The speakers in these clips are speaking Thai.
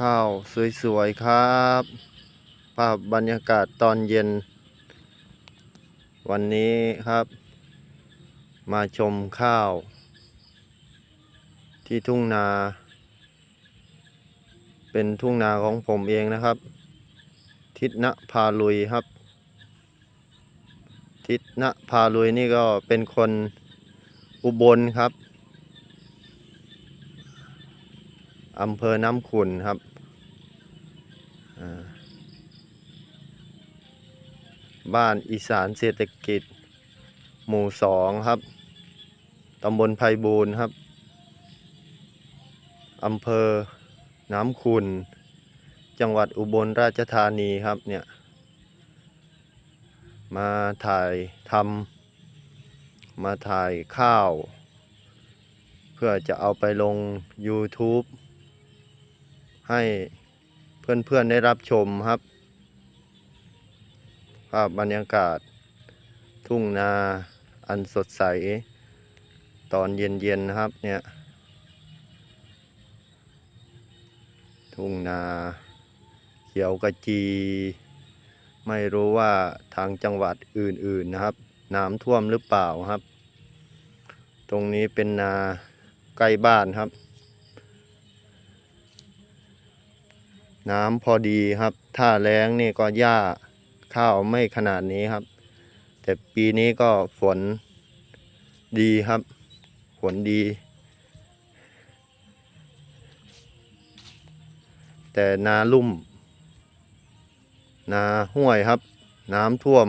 ข้าวสวยๆครับ ภาพบรรยากาศตอนเย็น วันนี้ครับ มาชมข้าว ที่ทุ่งนา เป็นทุ่งนาของผมเองนะครับ ทิศนะพาลุยครับ ทิศนะพาลุยนี่ก็เป็นคนอุบลครับ อำเภอน้ำขุนครับบ้านอีสานเศรษฐกิจ หมู่สองครับตำบลไพบูรณ์ครับอำเภอน้ำขุนจังหวัดอุบลราชธานีครับเนี่ย มาถ่ายทำมาถ่ายข้าว เพื่อจะเอาไปลง YouTube ให้เพื่อนๆได้รับชมครับ ภาพบรรยากาศ ทุ่งนาอันสดใส ตอนเย็นๆนะครับเนี่ย ทุ่งนาเขียวกระจี ไม่รู้ว่าทางจังหวัดอื่นๆนะครับ น้ำท่วมหรือเปล่าครับ ตรงนี้เป็นนาใกล้บ้านครับ น้ำพอดีครับ ถ้าแล้งนี่ก็หญ้าข้าวไม่ขนาดนี้ครับ แต่ปีนี้ก็ฝนดีครับ ฝนดี แต่นาลุ่ม นาห้วยครับ น้ำท่วม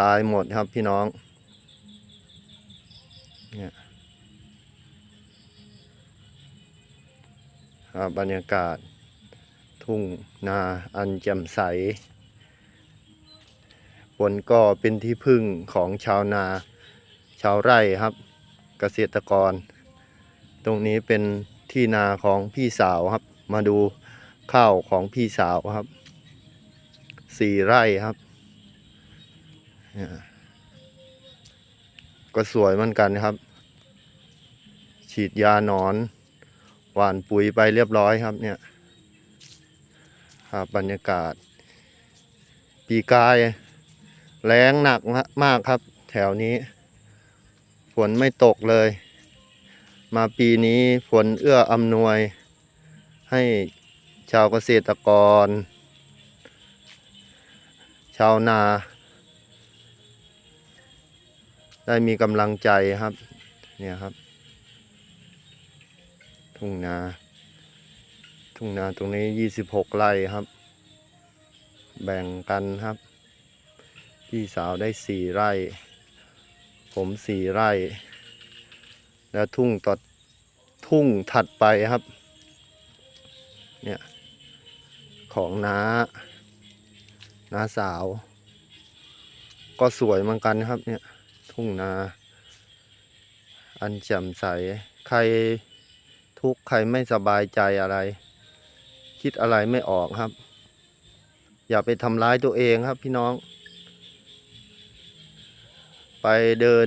ตายหมดครับพี่น้องเนี่ยครับบรรยากาศ ทุ่งนาอันแจ่มใสฝนก็เป็นที่พึ่งของชาวนา ชาวไร่ครับ เกษตรกร ตรงนี้เป็นที่นาของพี่สาวครับ มาดูข้าวของพี่สาวครับสี่ไร่ครับเนี่ยก็สวยเหมือนกันครับ ฉีดยาหนอน หว่านปุ๋ยไปเรียบร้อยครับเนี่ย ครับบรรยากาศ ปีกาย แรงหนักมากครับ แถวนี้ ฝนไม่ตกเลย มาปีนี้ฝนเอื้ออำนวย ให้ชาวเกษตรกร ชาวนา ได้มีกำลังใจครับ เนี่ยครับ ทุ่งนา ทุ่งนาตรงนี้ยี่สิบหกไร่ครับ แบ่งกันครับ พี่สาวได้สี่ไร่ ผมสี่ไร่ แล้วทุ่งต่อทุ่งถัดไปครับ เนี่ย ของน้า น้าสาว ก็สวยเหมือนกันครับ เนี่ย ทุ่งนา อันแจ่มใส ใครทุกข์ใครไม่สบายใจอะไร คิดอะไรไม่ออกครับ อย่าไปทำร้ายตัวเองครับพี่น้อง ไปเดิน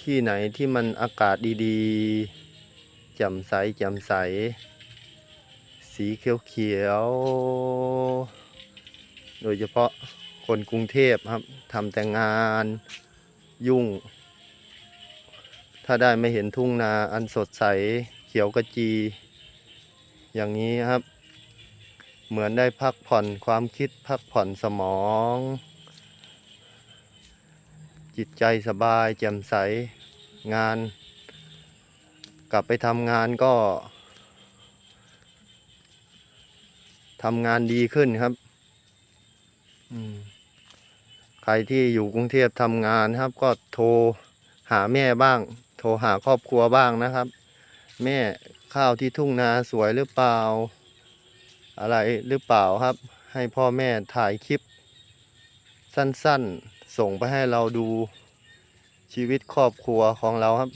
ที่ไหนที่มันอากาศดีๆแจ่มใสแจ่มใส สีเขียวๆ โดยเฉพาะคนกรุงเทพครับทำแต่งานยุ่ง ถ้าได้ไม่เห็นทุ่งนาอันสดใสเขียวกระจี อย่างนี้ครับ เหมือนได้พักผ่อนความคิดพักผ่อนสมอง จิตใจสบายแจ่มใสงาน กลับไปทำงานก็ทำงานดีขึ้นครับใครที่อยู่กรุงเทพทำงานครับ ก็โทรหาแม่บ้าง โทรหาครอบครัวบ้างนะครับ แม่ข้าวที่ทุ่งนาสวยหรือเปล่า อะไรหรือเปล่าครับ ให้พ่อแม่ถ่ายคลิป สั้นๆ ส่งไปให้เราดูชีวิตครอบครัวของเราครับ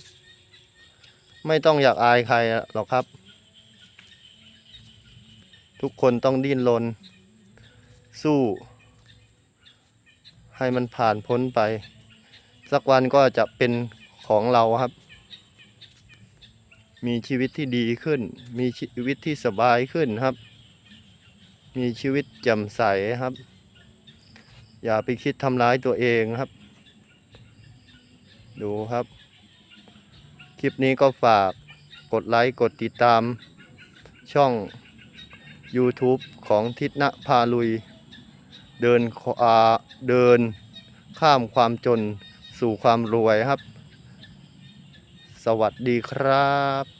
ไม่ต้องอยากอายใครหรอกครับ ทุกคนต้องดิ้นรนสู้ ให้มันผ่านพ้นไป สักวันก็จะเป็นของเราครับ มีชีวิตที่ดีขึ้น มีชีวิตที่สบายขึ้นครับ มีชีวิตแจ่มใสครับ อย่าไปคิดทำร้ายตัวเองครับ ดูครับ คลิปนี้ก็ฝากกดไลค์กดติดตามช่อง YouTube ของทิศนะพาลุย เดินเดินข้ามความจนสู่ความรวยครับ สวัสดีครับ